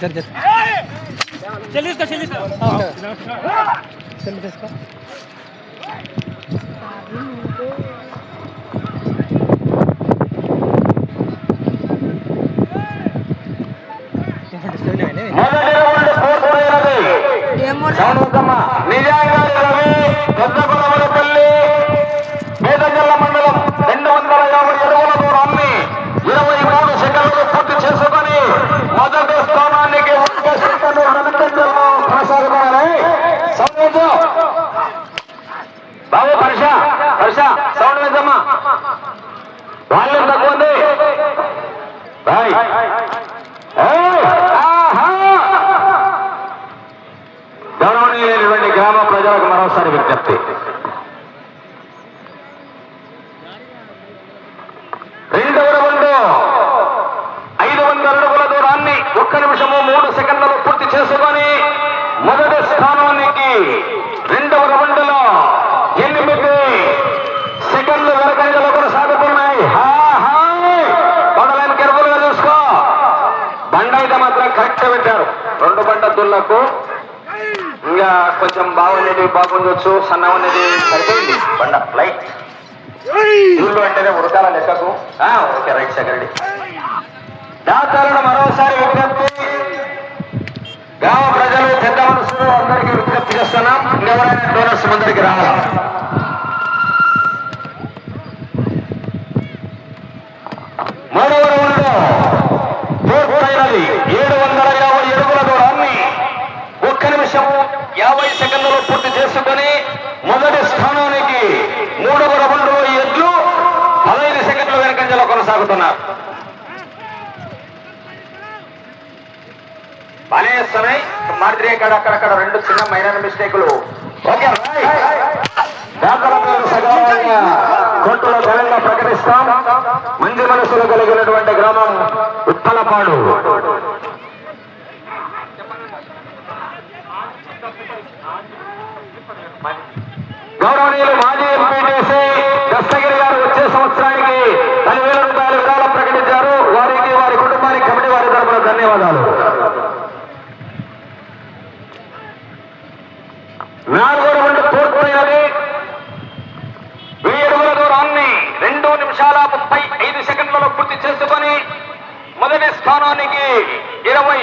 జర జర చెల్లి తీసుకో వందల యాభై అడుగుల దూరాన్ని ఇరవై మూడు సెకండ్లు పూర్తి చేసుకొని మొదటి స్థానానికి ఒక్క సెకండ్ వెనుకంజలో కొనసాగుతున్నాయి సౌండ్ బాబు పరీక్ష పరీక్ష సౌండ్ వేద్దామా వాళ్ళు తక్కువ ఉంది బాయ్ ఏయ్! ఆహా! గౌరవనీయులైనటువంటి గ్రామ ప్రజలకు మరోసారి విజ్ఞప్తి. రెండవ రౌండ్లో ఐదు వందల అడుగుల దూరాన్ని ఒక్క నిమిషము మూడు సెకండ్లలో పూర్తి చేసుకొని మొదటి స్థానానికి రెండవ రౌండ్లో ఎనిమిది సెకండ్లు వెనకంజలో కొనసాగుతున్నాయి. హా, హా! కొండలైన చూసుకో. బండ అయితే మాత్రం కరెక్ట్ పెట్టారు. రెండు బండ దుల్లకు కొంచెం బాగుండేది బాగుండొచ్చు సన్న ఉండేది సరిపోయింది. బండ లైట్. ఊళ్ళో అంటేనే ఉడకాల లెక్కకు. ఓకే రైట్ సెకండ్ దాతలను మరోసారి విజ్ఞప్తి. గ్రామ ప్రజలు పెద్ద మనసులు అందరికీ విజ్ఞప్తి చేస్తున్నాం. ఎవరైనా డోనర్స్ అందరికీ రావాలి? మూడవ రౌండ్లో పూర్తయినది ఏడు వందల యాభై అడుగుల దూరాన్ని ఒక్క నిమిషము యాభై సెకండ్లలో పూర్తి చేసుకొని మొదటి స్థానానికి మూడవ రౌండ్లో ఎడ్లు పదహైదు సెకండ్ల వెనకంజలో కొనసాగుతున్నారు. బాగానే చేస్తున్నాయి మాదిరి ఇక్కడ అక్కడక్కడ రెండు చిన్న మైనర్ మిస్టేకులు ఓకే దాతల కోర్టులో ఘనంగా ప్రకటిస్తాం. మంచి మనసులు కలిగినటువంటి గ్రామం ఉత్తలపాడు గౌరవనీయులు మాజీ ఎంపీటీసీ దస్తగిరి గారు వచ్చే సంవత్సరానికి పదివేల రూపాయల విరాళం ప్రకటించారు వారికి వారి కుటుంబానికి కమిటీ వారి తరఫున ధన్యవాదాలు నాలుగో రౌండ్ పూర్తయినది వెయ్యి అడుగుల దూరాన్ని రెండు నిమిషాల ముప్పై ఐదు సెకండ్లలో పూర్తి చేసుకొని మొదటి స్థానానికి ఇరవై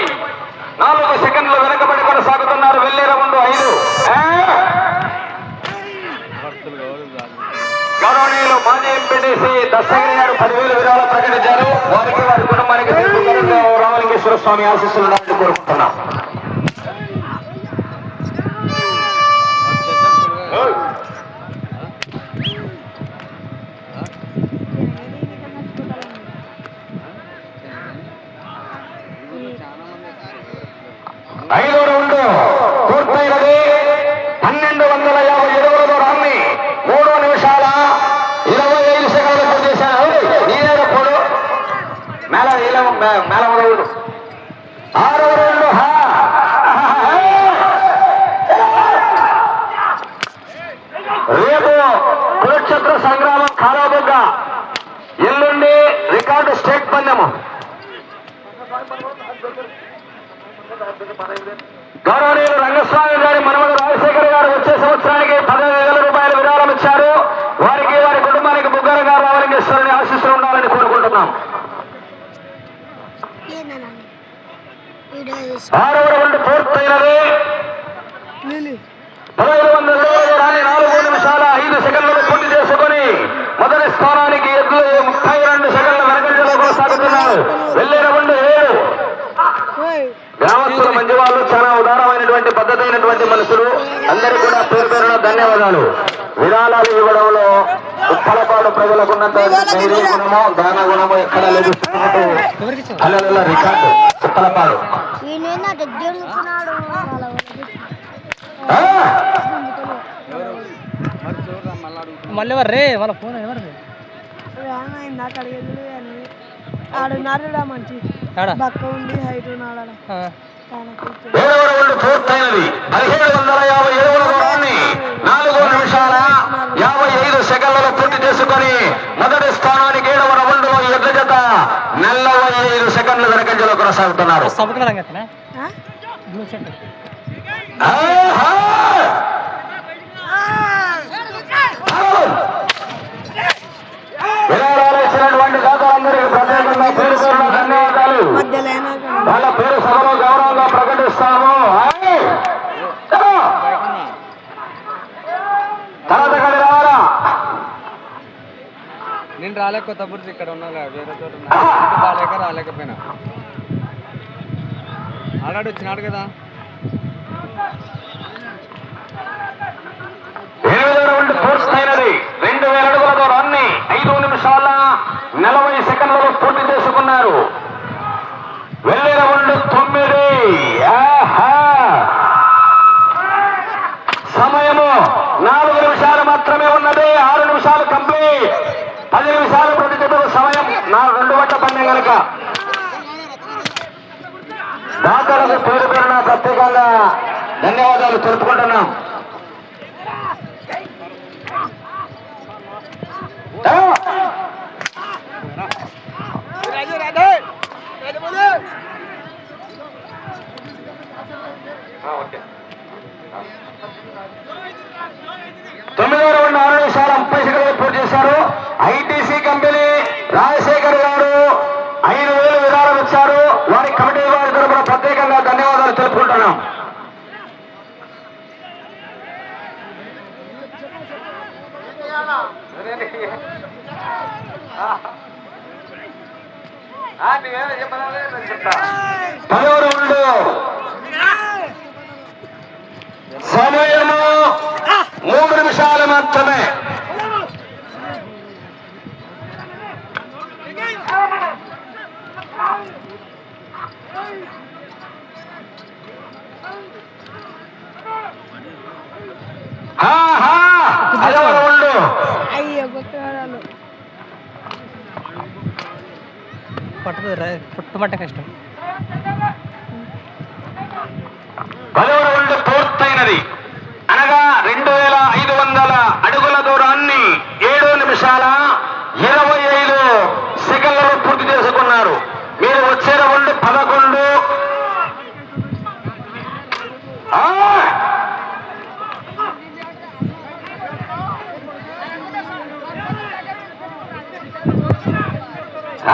నాలుగు సెకండ్లు వెనకబడి కొనసాగుతున్నారు వెళ్ళే రౌండ్ ఐదు. గౌరవనీయులు మాజీ ఎంపీటీసీ దస్తగిరి గారు పదివేల విరాళం ప్రకటించారు. వారికి వారి కుటుంబానికి రామలింగేశ్వర స్వామి ఆశీస్సులు కోరుకుంటున్నాం. మేళ మొదలు ఆరవ రౌండ్ రేపు కురుక్షేత్ర సంగ్రామం ఖారాబుగ్గ ఎల్లుండి రికార్డు స్టేట్ పందెము. గౌరవనీయులు రంగస్వామి గారి మనవడు రాజశేఖర్ గారు వచ్చే సంవత్సరానికి పదహైదు వేల రూపాయల విరాళం ఇచ్చారు వారికి వారి కుటుంబానికి బుగ్గర గారు రామలింగేశ్వరుని ఆశీస్సులు ఉండాలని కోరుకుంటున్నాం ఏందనండి వీడియో తీసి ఆరవ రౌండ్ పూర్తయినది పదహైదు వందల రాని నాలుగు నిమిషాల ఐదు సెకండ్లు పూర్తి చేసుకొని మొదటి స్థానానికి ఎద్దులు ముప్పై రెండు సెకండ్ల వెనకంజలో కొనసాగుతున్నారు. వెళ్ళే రౌండ్ ఏడు. గ్రామస్తుల మంచి వాళ్ళు చాలా ఉదారమైనటువంటి పద్ధతి అయినటువంటి మనుషులు. అందరికీ కూడా ధన్యవాదాలు. విరాళాలు ఇవ్వడంలో ఉప్పలపాడు ధైర్య గుణము దాన గుణము ఎక్కడ అల్లల రికార్డు. ఉప్పలపాడు! మళ్ళీ ఎవరు రే వాళ్ళ ఫోన్ అడిగేది అని. ఆడున్నారుడా మంచి. బక్క ఉంది హైట్ ఉన్నాడు ఏడవ రౌండ్ పూర్తయినది. పదిహేడు వందల యాభై ఏడుగుల దూరాన్ని నాలుగు నిమిషాల యాభై ఐదు సెకండ్లలో పూర్తి చేసుకొని మొదటి స్థానానికి ఏడవ రౌండ్లో ఎడ్ల జత నలభై ఐదు సెకండ్ల వెనకంజలో కొనసాగుతున్నారు సబకుల రంగతనే చెట్టు ఆహా! విరాళాలు ఇచ్చినటువంటి దాతలందరికీ ప్రత్యేకంగా పేరు పేరున ధన్యవాదాలు మధ్యలో అయినా కానీ వాళ్ళ పేరు సభలో గౌరవంగా ప్రకటిస్తాము. ఆయ్! తర్వాత కడి రావాలా నేను రాలేక కొత్తపూర్తి ఇక్కడ ఉన్నా వేరే చోట రాలేక రాలేకపోయినా? ఆడాడు వచ్చినాడు కదా ఎనిమిది రౌండ్ పూర్తయినది రెండు వేల అడుగుల దూరాన్ని ఐదు నిమిషాల నలభై సెకండ్లలో పూర్తి చేసుకున్నారు వెళ్ళే రౌండ్ తొమ్మిది ఆహా! సమయము నాలుగు నిమిషాలు మాత్రమే ఉన్నది ఆరు నిమిషాలు కంప్లీట్. పది నిమిషాలు ప్రతి సమయం నా రెండు గంట పందెం కనుక దాతలకు పేరు పేరున ప్రత్యేకంగా ధన్యవాదాలు తెలుపుకుంటున్నాం. తొమ్మిదో రౌండ్ ఆరు నిమిషాల ముప్పై సెకండ్లు పూర్తి చేశారు. ఐటీసీ కంపెనీ రాజశేఖర్ గారు ఐదు వేలు విరాళం ఇచ్చారు. వారి కమిటీ వారి తరపున ప్రత్యేకంగా ధన్యవాదాలు తెలుపుకుంటున్నాం. పదో రౌండ్ సమయము మూడు నిమిషాలు మాత్రమే. ఆహా! పదో రౌండ్ అయ్యో కొత్తవాడాలు పట్టుతుంది పుట్టుమంటే కష్టం. పదో రౌండ్ ముఖ్యమైనది అనగా రెండు వేల ఐదు వందల అడుగుల దూరాన్ని ఏడు నిమిషాల ఇరవై ఐదు సెకండ్లలో పూర్తి చేసుకున్నారు. మీరు వచ్చే రెండు పదకొండు ఆ!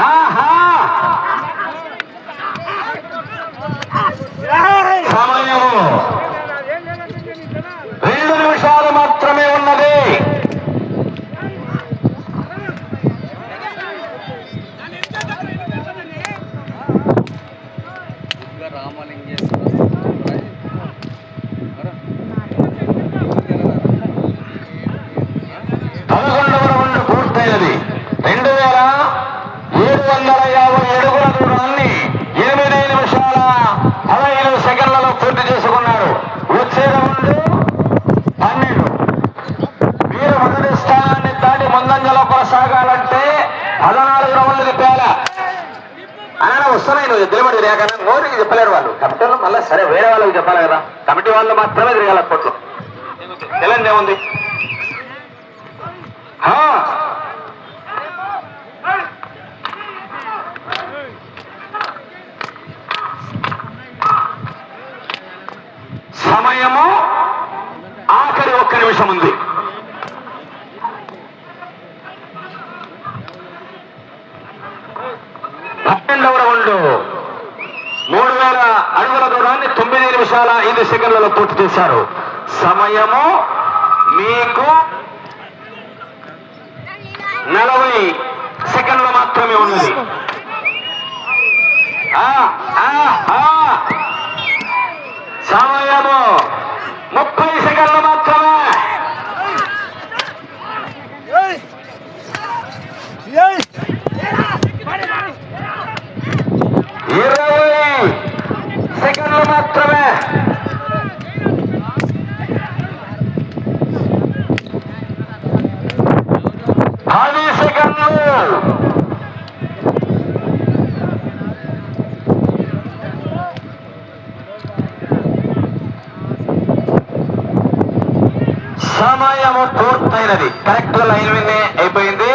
ఆహా సమయము రెండు నిమిషాలు మాత్రమే ఉన్నది ఇంకా రామలింగేశ్వర పదకొండవ రౌండ్ పూర్తయినది రెండు వేల ఏడు వందల యాభై అడుగుల దూరాన్ని ఎనిమిది నిమిషాల పదహైదు సెకండ్లలో పూర్తి చేసుకున్నారు వచ్చే రౌండ్ పన్నెండు మీరు మొదటి స్థానాన్ని దాటి ముందంజలో కొనసాగాలంటే పదనాలుగు రౌండ్లు తిప్పాల ఆయన వస్తున్నాయి నువ్వు ఎద్దులబడి తిరిగాక చెప్పలేరు వాళ్ళు. కమిటీ వాళ్ళు మళ్ళీ సరే వేరే వాళ్ళకి చెప్పాలి కదా. కమిటీ వాళ్ళు మాత్రమే తిరగాలి అప్పట్లో. తెలంగాణ ఏముంది? సమయము ఆఖరి ఒక్క నిమిషం ఉంది పన్నెండవ రౌండ్ మూడు వేల అడుగుల దూరాన్ని తొమ్మిది నిమిషాల ఐదు సెకండ్లలో పూర్తి చేశారు. సమయము మీకు నలభై సెకండ్లు మాత్రమే ఉన్నది. సమయము ముప్పై సెకండ్లు మాత్రమే ఇరవై సెకండ్లు మాత్రమే. పది సెకండ్లు. సమయము పూర్తయినది. కరెక్ట్ లైన్ విన్నే అయిపోయింది.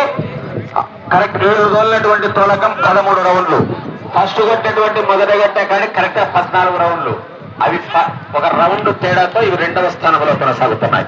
కరెక్ట్ ఏడు తోలినటువంటి తోలకం పదమూడు రౌండ్లు. ఫస్ట్ కొట్టినటువంటి మొదటి గట్ట కానీ కరెక్ట్ పద్నాలుగు రౌండ్లు. అవి ఒక రౌండ్ తేడాతో ఇవి రెండవ స్థానంలో కొనసాగుతున్నాయి.